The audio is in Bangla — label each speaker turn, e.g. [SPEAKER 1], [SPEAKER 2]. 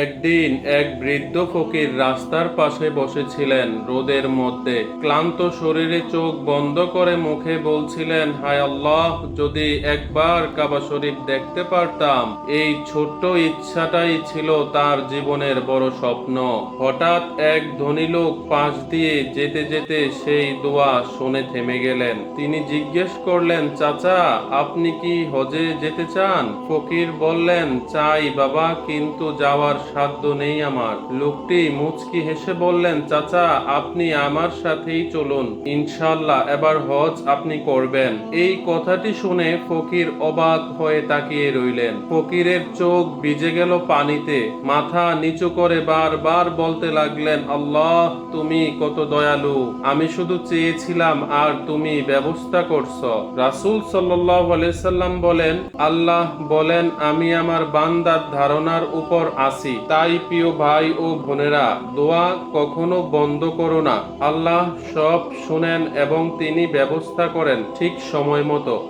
[SPEAKER 1] একদিন এক বৃদ্ধ ফকির রাস্তার পাশে বসেছিলেন রোদের মধ্যে। ক্লান্ত শরীরে চোখ বন্ধ করে মুখে বলছিলেন, হায় আল্লাহ, যদি একবার কাবা শরীফ দেখতে পারতাম, এই ছোট্ট ইচ্ছাটাই ছিল তার জীবনের বড় স্বপ্ন। হঠাৎ এক ধনী লোক পাশ দিয়ে যেতে যেতে সেই দোয়া শুনে থেমে গেলেন। তিনি জিজ্ঞেস করলেন, চাচা, আপনি কি হজে যেতে চান? ফকির বললেন, চাই বাবা, কিন্তু যাওয়ার সাধ্য নেই আমার। লোকটি মুচকি হেসে বললেন, চাচা, আপনি আমার সাথেই চলুন। ইনশাল্লাহ এবার হজ আপনি করবেন। এই কথাটি শুনে ফকির অবাক হয়ে তাকিয়ে রইলেন। ফকিরের চোখ ভিজে গেল পানিতে। মাথা নিচু করে বারবার বলতে লাগলেন, আল্লাহ, তুমি কত দয়ালু। আমি শুধু চেয়েছিলাম আর তুমি ব্যবস্থা করছ। রাসূল সাল্লাম বলেন, আল্লাহ বলেন, আমি আমার বান্দার ধারণার উপর আসি তাই প্রিয় ভাই ও বোনেরা, দোয়া কখনো বন্ধ করো না। আল্লাহ সব শুনেন এবং তিনি ব্যবস্থা করেন ঠিক সময় মতো।